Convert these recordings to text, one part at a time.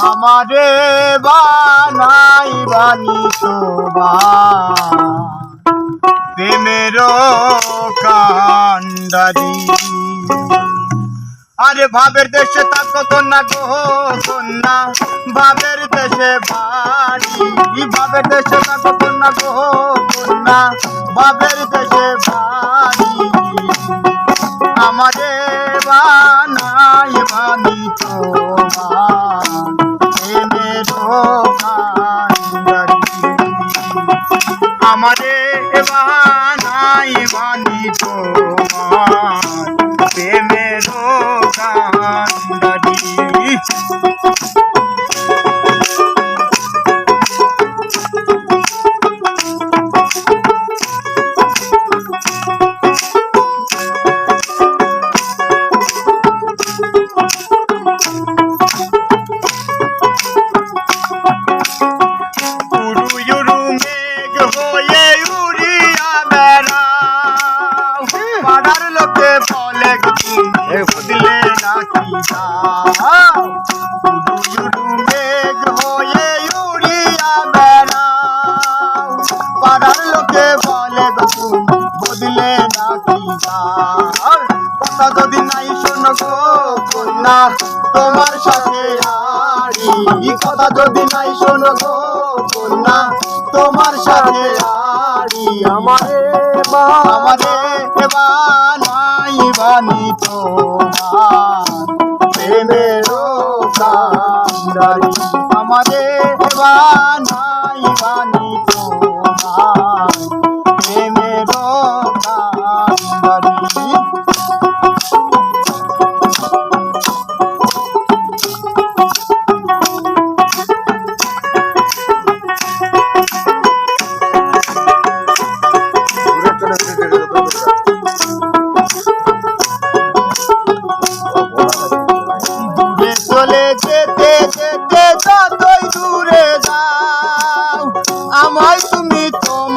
আমারে বানাই বানি শোভা। প্রেমের কান্ডারি। আরে ভাবের দেশে থাকো কন্যা গো, কন্যা। ভাবের দেশে বাড়ি ভাবের দেশে থাকো কন্যা গো, কন্যা। ভাবের দেশে বাড়ি আমারে বানাই আমারে বানাই বানি তোমার নাকি কথা যদি নাই শোনো গো কন্যা, তোমার সাথে আড়ি কথা যদি নাই শোনো গো কন্যা, তোমার সাথে আড়ি আমারে বা আমারে বানাই বানি তোমার প্রেমের কান্ডারি। আমারে বানাই বানি তোমার প্রেমের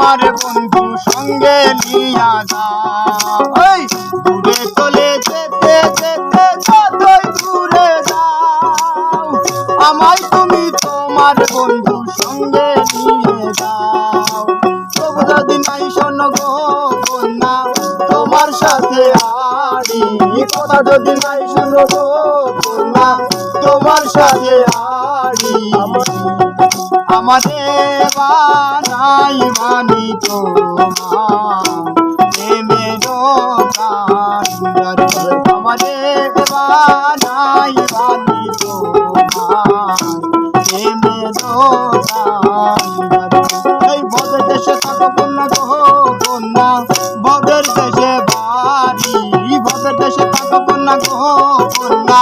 তোমার বন্ধু সঙ্গে নিয়া যাও ওই দূরে চলে যেতে যেতে যতই দূরে যাও আমায় তুমি তোমার বন্ধু সঙ্গে নিয়ে যাও। তবু যদি নাই শোনো গো কন্যা তোমার সাথে আড়ি কথা যদি নাই শোনো গো কন্যা তোমার সাথে আড়ি আমাদের বানাই বানি তোমার প্রেমের কান্ডারি আমাদের বানাই বানি তোমার প্রেমের কান্ডারি এই বদের দেশে থাকো কন্যা গো, কন্যা। বদের দেশে বাড়ি, বদের দেশে থাকো কন্যা গো, কন্যা।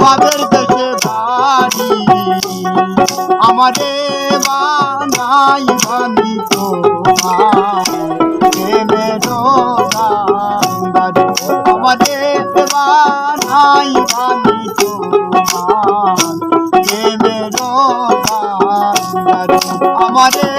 বদের দেশে বাড়ি আমারে বানাই বানি আমারে বানাই বানি তোমার আমারে